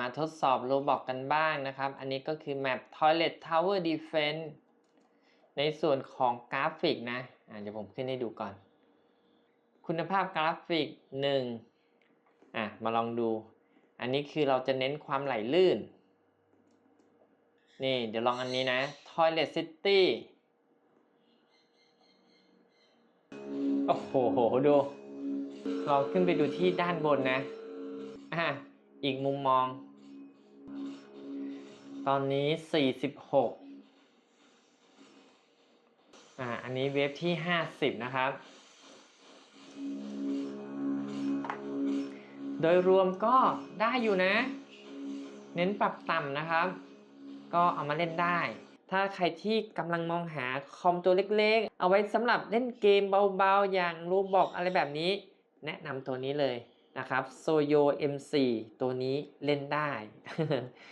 มาทดสอบโรบอกกันบ้างนะครับ อันนี้ก็คือแมป Toilet Tower Defense ในส่วนของกราฟิกนะเดี๋ยวผมขึ้นให้ดูก่อน คุณภาพกราฟิก 1 อะ มาลองดู อันนี้คือเราจะเน้นความไหลลื่น นี่เดี๋ยวลองอันนี้นะ Toilet City โอ้โห ดูเราขึ้นไปดูที่ด้านบนนะ อะ อีกมุมมอง ตอนนี้ 46 อ่า อันนี้เวฟที่ 50 นะครับ โดยรวมก็ได้อยู่นะ เน้นปรับต่ำนะครับ ก็เอามาเล่นได้ ถ้าใครที่กำลังมองหาคอมตัวเล็กๆ เอาไว้สำหรับเล่นเกมเบาๆ อย่างรูบอกอะไรแบบนี้ แนะนำตัวนี้เลย นะครับโซโย MC ตัวนี้เล่นได้